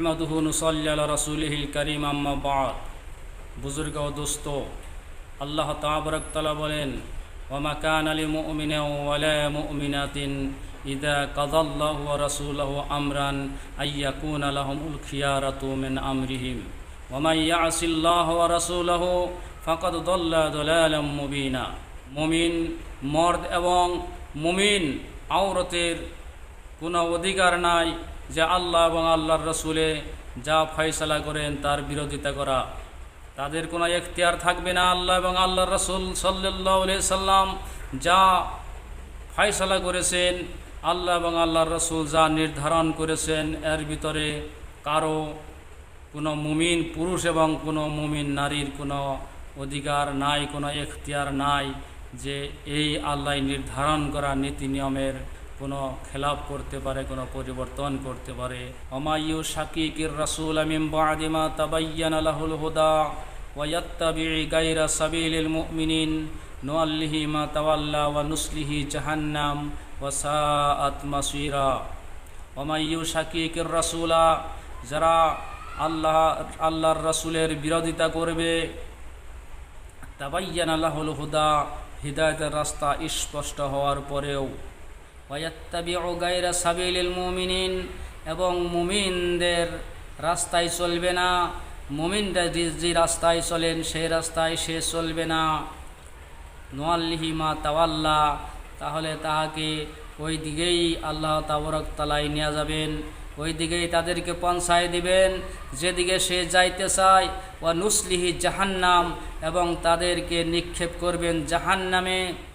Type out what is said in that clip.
আহমদহ নসল্লা রসুলহিল করিম আম্মাবাদ বুজুর্গ দোস্ত, আল্লাহ তাবরকতলা বলেন ওমাকান আলী মুমিন মুমিনাতিন ইদা কাদাল্লাহ রসুলহ আমরান আয়াকুন আলহমুল খিয়ারতু মিন আমরিহিম। ওমাইয়া আসিল্লাহ রসুলহ ফকত দোল্লা দোলালম মুবিনা। মুমিন মর্দ এবং মমিন আওরতের কোনো অধিকার নাই। যে আল্লাহ এবং আল্লাহর রসুলে যা ফয়সালা করেন তার বিরোধিতা করা। তাদের কোনো এখতিয়ার থাকবে না। আল্লাহ এবং আল্লাহ রসুল সাল্লাহ সাল্লাম যা ফয়সালা করেছেন, আল্লাহ এবং আল্লাহর রসুল যা নির্ধারণ করেছেন, এর ভিতরে কারও কোনো মুমিন পুরুষ এবং কোনো মুমিন নারীর কোনো অধিকার নাই, কোনো এখতিয়ার নাই যে এই আল্লাহ নির্ধারণ করা নীতি নিয়মের কোনো খেলাপ করতে পারে, কোনো পরিবর্তন করতে পারে। অমায়ু শাকিকির রাসুল আমিম বাদিমা তাবাইয়ান আলাহুল হুদা ওয়াত্তাবি গাইরা সাবিলিল মুমিনিন। নোয়াল্লিহি মা তাওয়াল্লা ওয়া নুসলিহি জাহান্নাম ওয়াসাআত মাসিরা। ওমাইয়ু শাকিকের রাসুলা, যারা আল্লাহ, আল্লাহর রাসুলের বিরোধিতা করবে, তাবাইয়ান আল্লাহুল হুদা, হৃদায়তের রাস্তা স্পষ্ট হওয়ার পরেও মুমিনিন, এবং মুমিনদের রাস্তায় চলবে না। মুমিনরা যে রাস্তায় চলেন সেই রাস্তায় সে চলবে না। নোয়াল্লিহি মা তাওয়াল্লা, তাহলে তাহাকে ওই দিকেই আল্লাহ তাবরক তালাই নিয়ে যাবেন। ওই দিকেই তাদেরকে পঞ্চায় দিবেন। যেদিকে সে যাইতে চায় ও নুসলিহি জাহান্নাম, এবং তাদেরকে নিক্ষেপ করবেন জাহান্নামে।